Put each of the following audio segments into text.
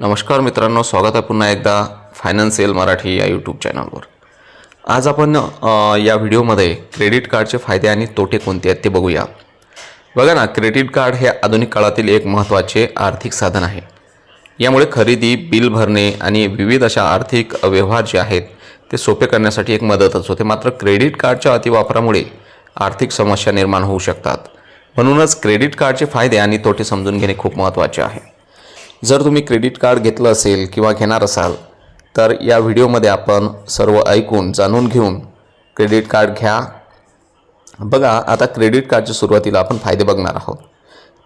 नमस्कार मित्रांनो स्वागत आहे पुन्हा एकदा फायनान्शियल मराठी या यूट्यूब चॅनलवर आज आपण या व्हिडिओमध्ये क्रेडिट कार्डचे फायदे आणि तोटे कोणते आहेत ते बघूया. बघा ना क्रेडिट कार्ड हे आधुनिक काळातील एक महत्त्वाचे आर्थिक साधन आहे. यामुळे खरेदी बिल भरणे आणि विविध अशा आर्थिक व्यवहार जे आहेत ते सोपे करण्यासाठी एक मदतच होते. मात्र क्रेडिट कार्डच्या अतिवापरामुळे आर्थिक समस्या निर्माण होऊ शकतात. म्हणूनच क्रेडिट कार्डचे फायदे आणि तोटे समजून घेणे खूप महत्त्वाचे आहे. जर तुम्ही क्रेडिट कार्ड घेतलं असेल किंवा घेणार असाल तर या व्हिडिओमध्ये आपण सर्व ऐकून जाणून घेऊन क्रेडिट कार्ड घ्या. बघा आता क्रेडिट कार्डच्या सुरुवातीला आपण फायदे बघणार आहोत.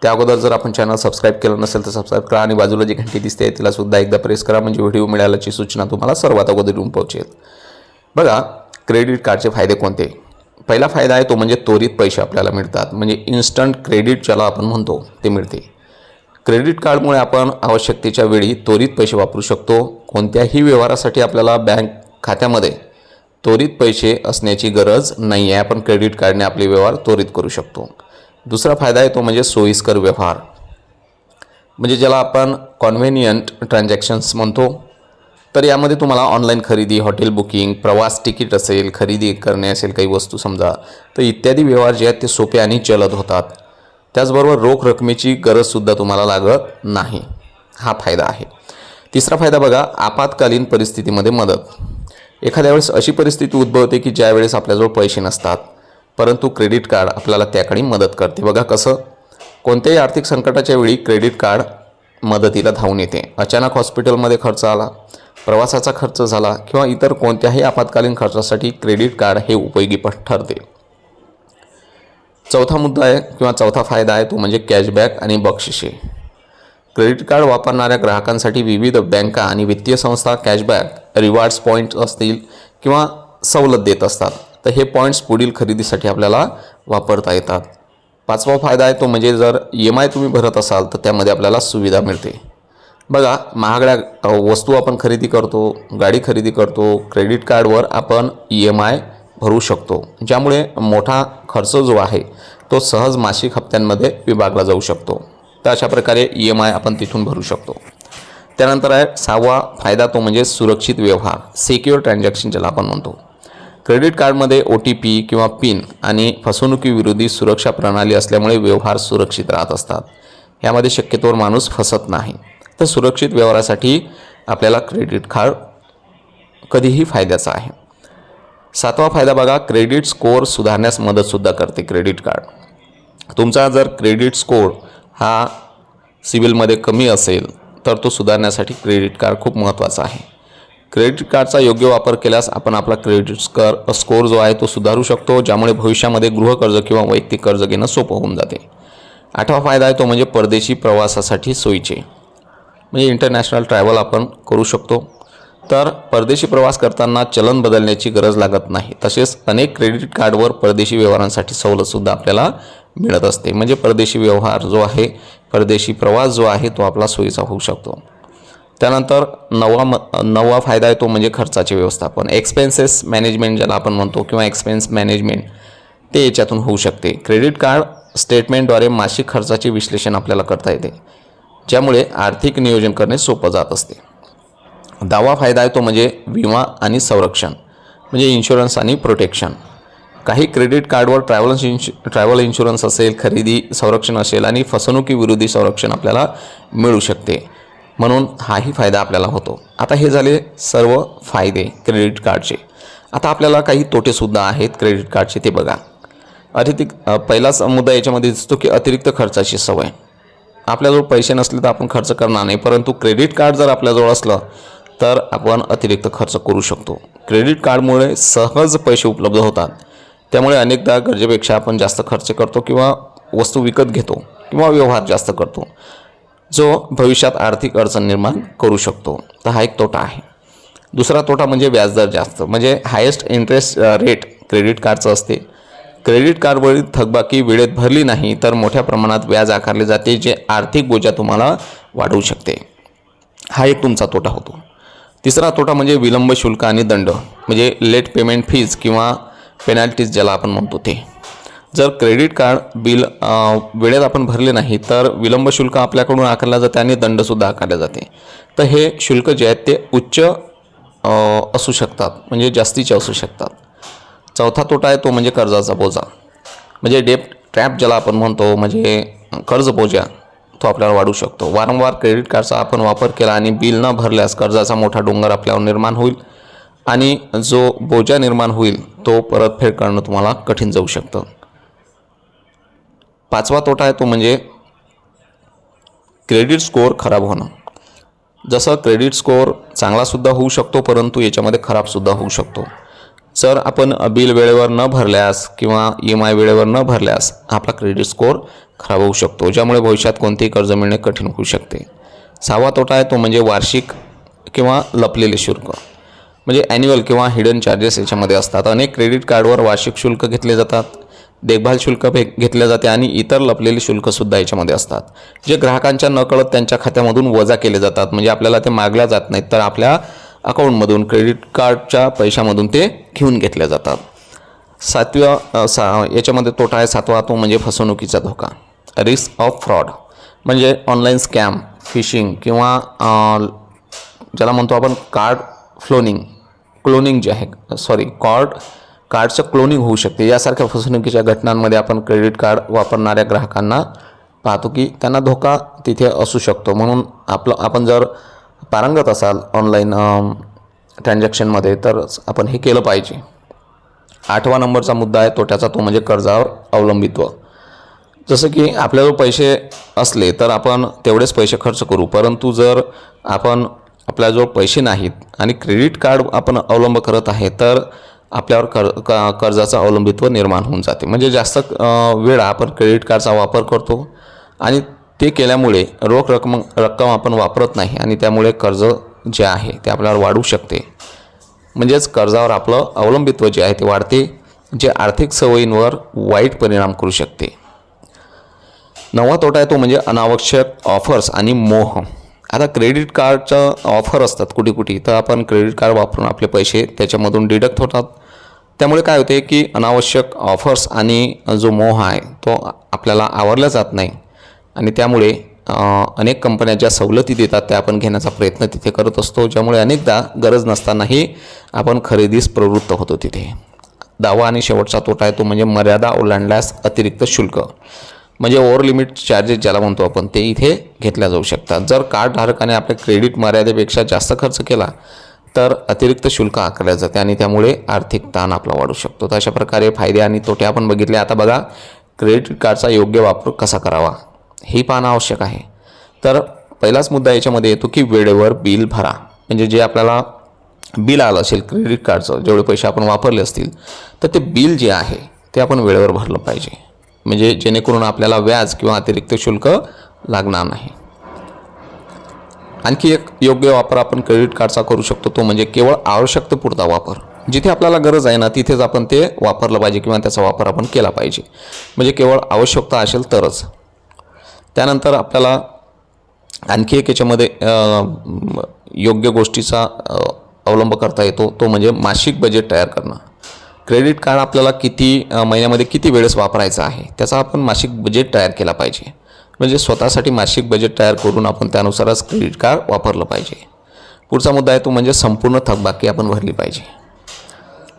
त्या अगोदर जर आपण चॅनल सबस्क्राईब केलं नसेल तर सबस्क्राईब करा आणि बाजूला जी घंटी दिसते तिला सुद्धा एकदा प्रेस करा म्हणजे व्हिडिओ मिळाल्याची सूचना तुम्हाला सर्वात अगोदर येऊन पोहोचेल. बघा क्रेडिट कार्डचे फायदे कोणते? पहिला फायदा आहे तो म्हणजे त्वरित पैसे आपल्याला मिळतात. म्हणजे इन्स्टंट क्रेडिट ज्याला आपण म्हणतो ते मिळते. क्रेडिट कार्डमुळे आपण आवश्यकतेच्या वेळी त्वरित पैसे वापरू शकतो. कोणत्याही व्यवहारासाठी आपल्याला बँक खात्यामध्ये त्वरित पैसे असण्याची गरज नाही आहे आपण क्रेडिट कार्डने आपले व्यवहार त्वरित करू शकतो. दुसरा फायदा आहे तो म्हणजे सोयीस्कर व्यवहार. म्हणजे ज्याला आपण कॉन्व्हेनियंट ट्रान्झॅक्शन्स म्हणतो. तर यामध्ये तुम्हाला ऑनलाईन खरेदी हॉटेल बुकिंग प्रवास तिकीट असेल खरेदी करणे असेल काही वस्तू समजा. तर इत्यादी व्यवहार जे आहेत ते सोपे आणि जलद होतात. त्याचबरोबर रोख रकमेची गरजसुद्धा तुम्हाला लागत नाही. हा फायदा आहे. तिसरा फायदा बघा आपत्कालीन परिस्थितीमध्ये मदत. एखाद्या वेळेस अशी परिस्थिती उद्भवते की ज्या वेळेस आपल्याजवळ पैसे नसतात परंतु क्रेडिट कार्ड आपल्याला त्याकडे मदत करते. बघा कसं कोणत्याही आर्थिक संकटाच्या वेळी क्रेडिट कार्ड मदतीला धावून येते. अचानक हॉस्पिटलमध्ये खर्च आला प्रवासाचा खर्च झाला किंवा इतर कोणत्याही आपत्कालीन खर्चासाठी क्रेडिट कार्ड हे उपयोगी पण ठरते. चौथा मुद्दा आहे किंवा चौथा फायदा आहे तो म्हणजे कॅशबॅक आणि बक्षिसे. क्रेडिट कार्ड वापरणाऱ्या ग्राहकांसाठी विविध बँका आणि वित्तीय संस्था कॅशबॅक रिवॉर्ड्स पॉईंट्स असतील किंवा सवलत देत असतात. तर हे पॉईंट्स पुढील खरेदीसाठी आपल्याला वापरता येतात. पाचवा फायदा आहे तो म्हणजे जर ई एम आय तुम्ही भरत असाल तर त्यामध्ये आपल्याला सुविधा मिळते. बघा महागड्या वस्तू आपण खरेदी करतो गाडी खरेदी करतो क्रेडिट कार्डवर आपण ई एम आय भरू शकतो. ज्यामुळे मोठा खर्च जो आहे तो सहज मासिक हप्त्यांमध्ये विभागला जाऊ शकतो. तर अशा प्रकारे ई एम आय आपण तिथून भरू शकतो. त्यानंतर आहे सहावा फायदा तो म्हणजे सुरक्षित व्यवहार सिक्युअर ट्रान्झॅक्शन ज्याला आपण म्हणतो. क्रेडिट कार्डमध्ये ओ टी पी किंवा पिन आणि फसवणुकीविरोधी सुरक्षा प्रणाली असल्यामुळे व्यवहार सुरक्षित राहत असतात. यामध्ये शक्यतोवर माणूस फसत नाही. तर सुरक्षित व्यवहारासाठी आपल्याला क्रेडिट कार्ड कधीही फायद्याचं आहे. सातवा फायदा बघा क्रेडिट स्कोअर सुधारण्यास मदतसुद्धा करते क्रेडिट कार्ड तुमचा जर क्रेडिट स्कोअर हा सिबिलमध्ये कमी असेल तर तो सुधारण्यासाठी क्रेडिट कार्ड खूप महत्त्वाचा आहे. क्रेडिट कार्डचा योग्य वापर केल्यास आपण आपला क्रेडिट स्कर स्कोअर जो आहे तो सुधारू शकतो ज्यामुळे भविष्यामध्ये गृहकर्ज किंवा वैयक्तिक कर्ज घेणं सोपं होऊन जाते. आठवा फायदा आहे तो म्हणजे परदेशी प्रवासासाठी सोयीचे. म्हणजे इंटरनॅशनल ट्रॅव्हल आपण करू शकतो. तर परदेशी प्रवास करताना चलन बदलण्याची गरज लागत नाही. तसेच अनेक क्रेडिट कार्डवर परदेशी व्यवहारांसाठी सवलतसुद्धा आपल्याला मिळत असते. म्हणजे परदेशी व्यवहार जो आहे परदेशी प्रवास जो आहे तो आपला सोयीचा होऊ शकतो. त्यानंतर नवा म नवा फायदा आहे तो म्हणजे खर्चाचे व्यवस्थापन. एक्सपेन्सेस मॅनेजमेंट ज्याला आपण म्हणतो किंवा एक्सपेन्स मॅनेजमेंट ते याच्यातून होऊ शकते. क्रेडिट कार्ड स्टेटमेंटद्वारे मासिक खर्चाचे विश्लेषण आपल्याला करता येते. ज्यामुळे आर्थिक नियोजन करणे सोपं जात असते. दहावा फायदा आहे तो म्हणजे विमा आणि संरक्षण म्हणजे इन्शुरन्स आणि प्रोटेक्शन काही क्रेडिट कार्डवर ट्रॅव्हल्स इन्शु ट्रॅव्हल इन्शुरन्स असेल खरेदी संरक्षण असेल आणि फसवणुकीविरोधी संरक्षण आपल्याला मिळू शकते. म्हणून हाही फायदा आपल्याला होतो. आता हे झाले सर्व फायदे क्रेडिट कार्डचे आता आपल्याला काही तोटेसुद्धा आहेत क्रेडिट कार्डचे ते बघा. अतिरिक्त पहिलाच मुद्दा याच्यामध्ये दिसतो की अतिरिक्त खर्चाची सवय. आपल्याजवळ पैसे नसले तर आपण खर्च करणार नाही परंतु क्रेडिट कार्ड जर आपल्याजवळ असलं तर आपण अतिरिक्त खर्च करू शकतो. क्रेडिट कार्डमुळे सहज पैसे उपलब्ध होतात. त्यामुळे अनेकदा गरजेपेक्षा आपण जास्त खर्च करतो किंवा वस्तू विकत घेतो किंवा व्यवहार जास्त करतो जो भविष्यात आर्थिक अडचण निर्माण करू शकतो. तर हा एक तोटा आहे. दुसरा तोटा म्हणजे व्याजदर जास्त. म्हणजे हायेस्ट इंटरेस्ट रेट क्रेडिट कार्डचं असते. क्रेडिट कार्डवरील थकबाकी वेळेत भरली नाही तर मोठ्या प्रमाणात व्याज आकारले जाते जे आर्थिक बोजा तुम्हाला वाढवू शकते. हा एक तुमचा तोटा होतो. तिसरा तोटा म्हणजे विलंब शुल्क आणि दंड म्हणजे लेट पेमेंट फीज किंवा पेनल्टीज ज्याला आपण म्हणतो ते. जर क्रेडिट कार्ड बिल वेळेत आपण भरले नाही तर विलंब शुल्क आपल्याकडून आकारला जाते आणि दंडसुद्धा आकारले जाते. तर हे शुल्क जे आहेत ते उच्च असू शकतात म्हणजे जास्तीचे असू शकतात. चौथा तोटा आहे तो म्हणजे कर्जाचा बोजा. म्हणजे डेप ट्रॅप ज्याला आपण म्हणतो म्हणजे कर्ज बोजा तो आपल्याला वाढू शकतो. वारंवार क्रेडिट कार्डचा आपण वापर केला आणि बिल न भरल्यास कर्जाचा मोठा डोंगर आपल्यावर निर्माण होईल आणि जो बोजा निर्माण होईल तो परतफेड करणं तुम्हाला कठीण जाऊ शकतं. पाचवा तोटा आहे तो म्हणजे क्रेडिट स्कोअर खराब होणं. जसं क्रेडिट स्कोअर चांगलासुद्धा होऊ शकतो परंतु याच्यामध्ये खराबसुद्धा होऊ शकतो. जर आपण बिल वेळेवर न भरल्यास किंवा ई एम आय वेळेवर न भरल्यास आपला क्रेडिट स्कोअर खराब होऊ शकतो ज्यामुळे भविष्यात कोणतेही कर्ज मिळणे कठीण होऊ शकते. सहावा तोटा आहे तो म्हणजे वार्षिक किंवा लपलेले शुल्क. म्हणजे ॲन्युअल किंवा हिडन चार्जेस याच्यामध्ये असतात. अनेक क्रेडिट कार्डवर वार्षिक शुल्क घेतले जातात देखभाल शुल्क भे घेतले जाते आणि इतर लपलेले शुल्कसुद्धा याच्यामध्ये असतात. जे ग्राहकांच्या नकळत त्यांच्या खात्यामधून वजा केले जातात. म्हणजे आपल्याला ते मागल्या जात नाहीत तर आपल्या अकाउंटमधून क्रेडिट कार्डच्या पैशामधून ते घेऊन घेतल्या जातात. सातव्या सा याच्यामध्ये तोटा आहे सातवा तो म्हणजे फसवणुकीचा धोका. रिस्क ऑफ फ्रॉड म्हणजे ऑनलाईन स्कॅम फिशिंग किंवा ज्याला म्हणतो आपण कार्ड फ्लोनिंग क्लोनिंग जे आहे सॉरी कार्ड कार्डचं क्लोनिंग होऊ शकते. यासारख्या फसवणुकीच्या घटनांमध्ये आपण क्रेडिट कार्ड वापरणाऱ्या ग्राहकांना पाहतो की त्यांना धोका तिथे असू शकतो. म्हणून आपलं आपण जर पारंगत असाल ऑनलाईन ट्रान्झॅक्शनमध्ये तर आपण हे केलं पाहिजे. आठवा नंबरचा मुद्दा आहे तोट्याचा तो म्हणजे कर्जावर अवलंबित्व. जसं की आपल्याजवळ पैसे असले तर आपण तेवढेच पैसे खर्च करू. परंतु जर आपण आपल्याजवळ पैसे नाहीत आणि क्रेडिट कार्ड आपण अवलंब करत आहे तर आपल्यावर कर कर्जाचं अवलंबित्व निर्माण होऊन जाते. म्हणजे जास्त वेळा आपण क्रेडिट कार्डचा वापर करतो आणि ते केल्यामुळे रोख रक्कम रक्कम आपण वापरत नाही आणि त्यामुळे कर्ज जे आहे ते आपल्यावर वाढू शकते. म्हणजेच कर्जावर आपलं अवलंबित्व जे आहे ते वाढते जे आर्थिक सवयींवर वाईट परिणाम करू शकते. नवा तोटा आहे तो म्हणजे अनावश्यक ऑफर्स आणि मोह. आता क्रेडिट कार्डचं ऑफर असतात कुठे कुठे तर आपण क्रेडिट कार्ड वापरून आपले पैसे त्याच्यामधून डिडक्ट होतात. त्यामुळे काय होते की अनावश्यक ऑफर्स आणि जो मोह आहे तो आपल्याला आवरला जात नाही. आणि त्यामुळे अनेक कंपन्या ज्या सवलती देतात त्या आपण घेण्याचा प्रयत्न तिथे करत असतो ज्यामुळे अनेकदा गरज नसतानाही आपण खरेदीस प्रवृत्त होतो तिथे. दावा आणि शेवटचा तोटा आहे तो म्हणजे मर्यादा ओलांडल्यास अतिरिक्त शुल्क. म्हणजे ओव्हर लिमिट चार्जेस ज्याला म्हणतो आपण ते इथे घेतल्या जाऊ शकतात. जर कार्डधारकाने आपल्या क्रेडिट मर्यादेपेक्षा जास्त खर्च केला तर अतिरिक्त शुल्क आकारले जाते आणि त्यामुळे आर्थिक ताण आपला वाढू शकतो. तर अशा प्रकारे फायदे आणि तोटे आपण बघितले. आता बघा क्रेडिट कार्डचा योग्य वापर कसा करावा? हे पाहणं आवश्यक आहे. तर पहिलाच मुद्दा याच्यामध्ये येतो की वेळेवर बिल भरा. म्हणजे जे आपल्याला बिल आलं असेल क्रेडिट कार्डचं जेवढे पैसे आपण वापरले असतील तर ते बिल जे आहे ते आपण वेळेवर भरलं पाहिजे. म्हणजे जेणेकरून आपल्याला व्याज किंवा अतिरिक्त शुल्क लागणार नाही. आणखी एक योग्य वापर आपण क्रेडिट कार्डचा करू शकतो तो म्हणजे केवळ आवश्यकतेपुरता वापर. जिथे आपल्याला गरज आहे ना तिथेच आपण ते वापरलं पाहिजे किंवा त्याचा वापर आपण केला पाहिजे. म्हणजे केवळ आवश्यकता असेल तरच. त्यानंतर आपल्याला आणखी एक याच्यामध्ये योग्य गोष्टीचा अवलंब करता येतो. तो म्हणजे मासिक बजेट तयार करणं. क्रेडिट कार्ड आपल्याला किती महिन्यामध्ये किती वेळेस वापरायचं आहे त्याचा आपण मासिक बजेट तयार केला पाहिजे. म्हणजे स्वतःसाठी मासिक बजेट तयार करून आपण त्यानुसारच क्रेडिट कार्ड वापरलं पाहिजे. पुढचा मुद्दा आहे तो म्हणजे संपूर्ण थकबाकी आपण भरली पाहिजे.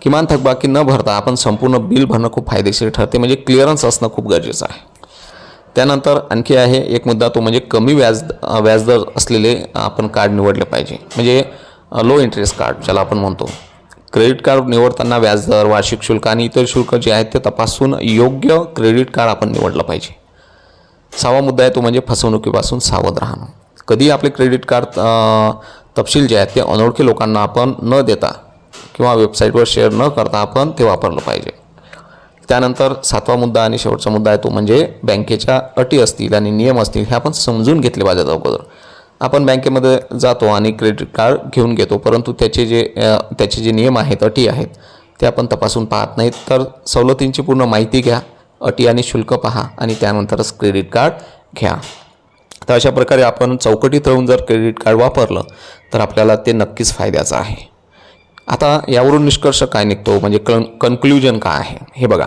किमान थकबाकी न भरता आपण संपूर्ण बिल भरणं खूप फायदेशीर ठरते. म्हणजे क्लिअरन्स असणं खूप गरजेचं आहे. त्यानंतर आणखी आहे एक मुद्दा तो म्हणजे कमी व्याज व्याजदर असलेले आपण कार्ड निवडले पाहिजे. म्हणजे लो इंटरेस्ट कार्ड ज्याला आपण म्हणतो. क्रेडिट कार्ड निवडताना व्याजदर वार्षिक शुल्क आणि इतर शुल्क जे आहेत ते तपासून योग्य क्रेडिट कार्ड आपण निवडलं पाहिजे. सहावा मुद्दा आहे तो म्हणजे फसवणुकीपासून सावध राहणं. कधी आपले क्रेडिट कार्ड तपशील जे आहेत ते अनोळखी लोकांना आपण न देता किंवा वेबसाईटवर शेअर न करता आपण ते वापरलं पाहिजे. त्यानंतर सातवा मुद्दा आणि शेवटचा मुद्दा आहे तो म्हणजे बँकेच्या अटी असतील आणि नियम असतील हे आपण समजून घेतले पाहिजेत अगोदर. आपण बँकेमध्ये जातो आणि क्रेडिट कार्ड घेऊन घेतो परंतु त्याचे जे त्याचे जे नियम आहेत अटी आहेत ते आपण तपासून पाहत नाहीत. तर सवलतींची पूर्ण माहिती घ्या अटी आणि शुल्क पहा आणि त्यानंतरच क्रेडिट कार्ड घ्या. तर अशा प्रकारे आपण चौकटीत राहून जर क्रेडिट कार्ड वापरलं तर आपल्याला ते नक्कीच फायद्याचं आहे. आता यावरून निष्कर्ष काय निघतो? म्हणजे कन कन्क्ल्युजन काय आहे? हे बघा.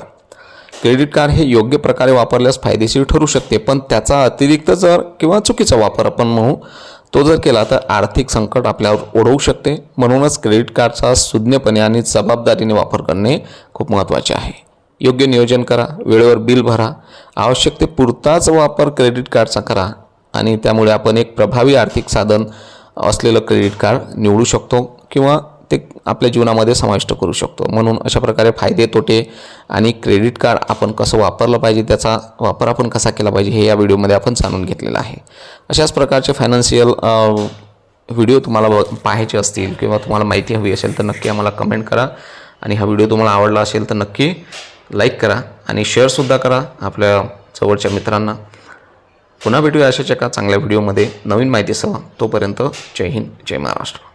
क्रेडिट कार्ड हे योग्य प्रकारे वापरल्यास फायदेशीर ठरू शकते पण त्याचा अतिरिक्त जर किंवा चुकीचा वापर आपण म्हणू तो जर केला तर आर्थिक संकट आपल्यावर ओढवू शकते. म्हणूनच क्रेडिट कार्डचा सुज्ञपणे आणि जबाबदारीने वापर करणे खूप महत्त्वाचे आहे. योग्य नियोजन करा वेळेवर बिल भरा आवश्यक ते पुरताच वापर क्रेडिट कार्डचा करा आणि त्यामुळे आपण एक प्रभावी आर्थिक साधन असलेलं क्रेडिट कार्ड निवडू शकतो किंवा ते आपल्या जीवनामध्ये समाविष्ट करू शकतो. म्हणून अशा प्रकारे फायदे तोटे आणि क्रेडिट कार्ड आपण कसं वापरलं पाहिजे त्याचा वापर आपण कसा केला पाहिजे हे या व्हिडिओमध्ये आपण जाणून घेतलेलं आहे. अशाच प्रकारचे फायनान्शियल व्हिडिओ तुम्हाला ब- पाहायचे असतील किंवा तुम्हाला माहिती हवी असेल तर नक्की आम्हाला कमेंट करा. आणि हा व्हिडिओ तुम्हाला आवडला असेल तर नक्की लाईक करा आणि शेअरसुद्धा करा आपल्या जवळच्या मित्रांना. पुन्हा भेटूया अशाच एका चांगल्या व्हिडिओमध्ये. नवीन माहितीसह तोपर्यंत जय हिंद जय महाराष्ट्र.